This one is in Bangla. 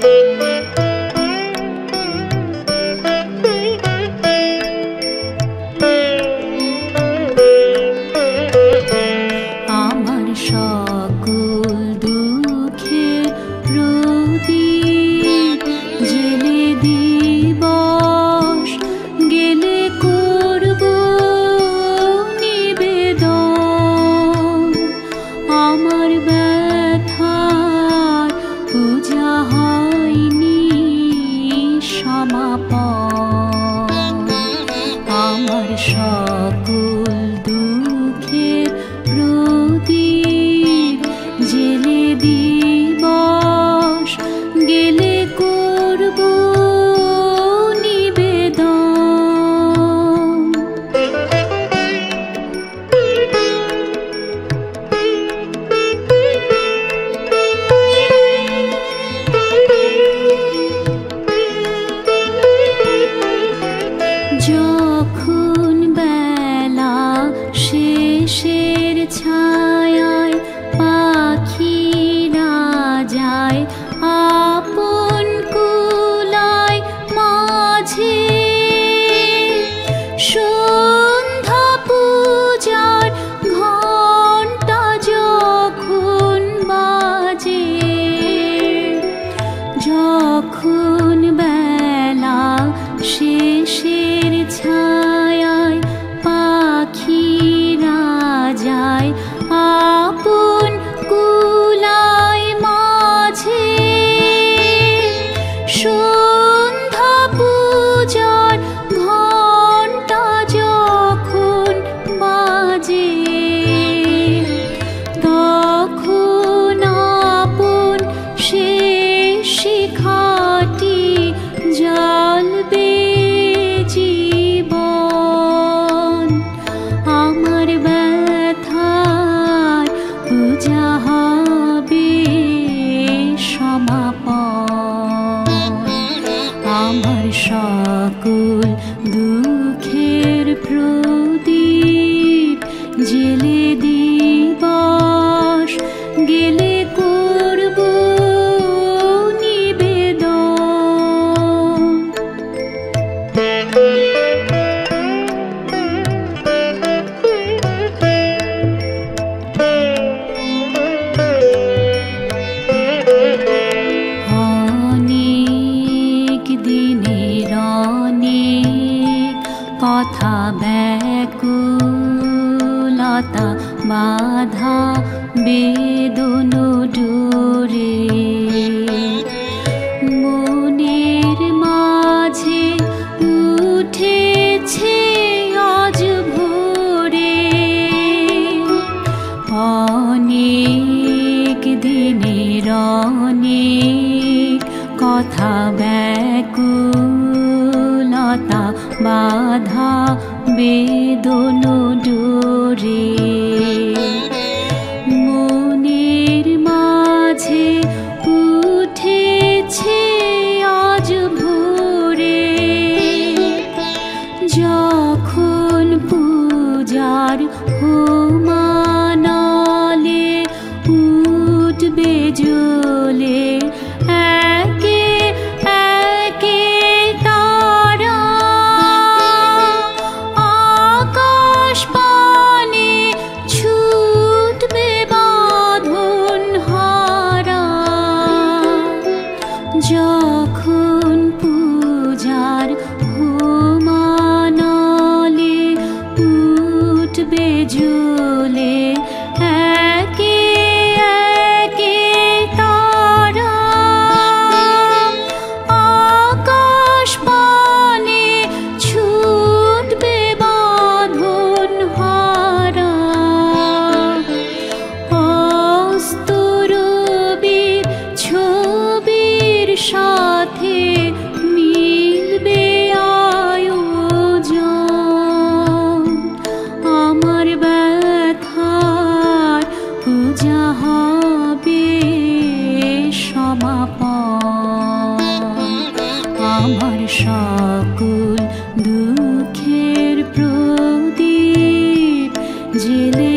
Thank you. বাধা বেদনু ডুরে। মনের মাঝে উঠেছে আজ ভোরে। অনেক দিনের অনেক কথা ব্যাকুলতা, বাধা বেদনু আর मले উঠবে बेज হবে সকল দুঃখের প্রদীপ জেলে